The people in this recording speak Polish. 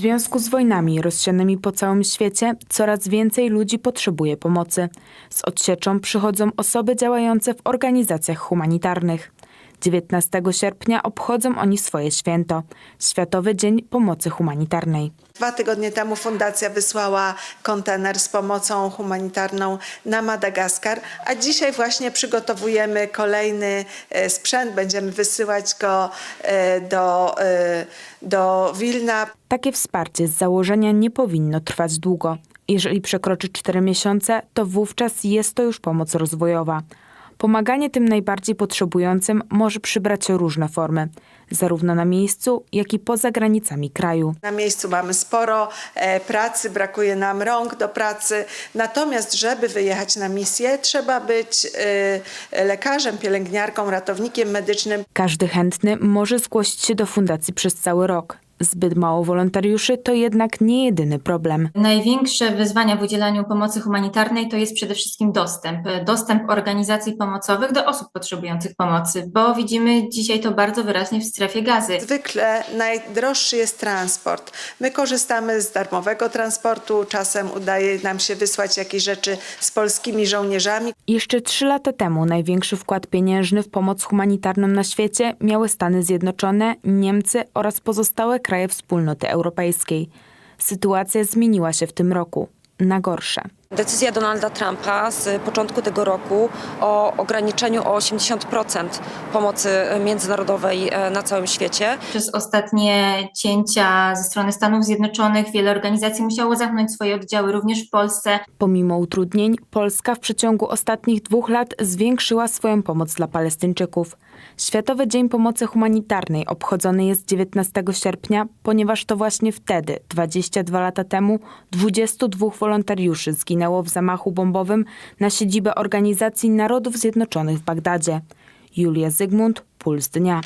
W związku z wojnami rozsianymi po całym świecie coraz więcej ludzi potrzebuje pomocy. Z odsieczą przychodzą osoby działające w organizacjach humanitarnych. 19 sierpnia obchodzą oni swoje święto Światowy Dzień Pomocy Humanitarnej. Dwa tygodnie temu fundacja wysłała kontener z pomocą humanitarną na Madagaskar, a dzisiaj właśnie przygotowujemy kolejny e, sprzęt. Będziemy wysyłać go e, do, e, do Wilna. Takie wsparcie z założenia nie powinno trwać długo. Jeżeli przekroczy 4 miesiące, to wówczas jest to już pomoc rozwojowa. Pomaganie tym najbardziej potrzebującym może przybrać różne formy, zarówno na miejscu, jak i poza granicami kraju. Na miejscu mamy sporo e, pracy, brakuje nam rąk do pracy. Natomiast, żeby wyjechać na misję, trzeba być e, lekarzem, pielęgniarką, ratownikiem medycznym. Każdy chętny może zgłosić się do fundacji przez cały rok. Zbyt mało wolontariuszy to jednak nie jedyny problem. Największe wyzwania w udzielaniu pomocy humanitarnej to jest przede wszystkim dostęp. Dostęp organizacji pomocowych do osób potrzebujących pomocy, bo widzimy dzisiaj to bardzo wyraźnie w strefie gazy. Zwykle najdroższy jest transport. My korzystamy z darmowego transportu, czasem udaje nam się wysłać jakieś rzeczy z polskimi żołnierzami. Jeszcze trzy lata temu największy wkład pieniężny w pomoc humanitarną na świecie miały Stany Zjednoczone, Niemcy oraz pozostałe kraje wspólnoty europejskiej. Sytuacja zmieniła się w tym roku na gorsze. Decyzja Donalda Trumpa z początku tego roku o ograniczeniu o 80% pomocy międzynarodowej e, na całym świecie. Przez ostatnie cięcia ze strony Stanów Zjednoczonych wiele organizacji musiało zamknąć swoje oddziały również w Polsce. Pomimo utrudnień, Polska w przeciągu ostatnich dwóch lat zwiększyła swoją pomoc dla Palestyńczyków. Światowy Dzień Pomocy Humanitarnej obchodzony jest 19 sierpnia, ponieważ to właśnie wtedy, 22 lata temu, 22 wolontariuszy zginęło w zamachu bombowym na siedzibę Organizacji Narodów Zjednoczonych w Bagdadzie. Julia Zygmunt, Puls Dnia.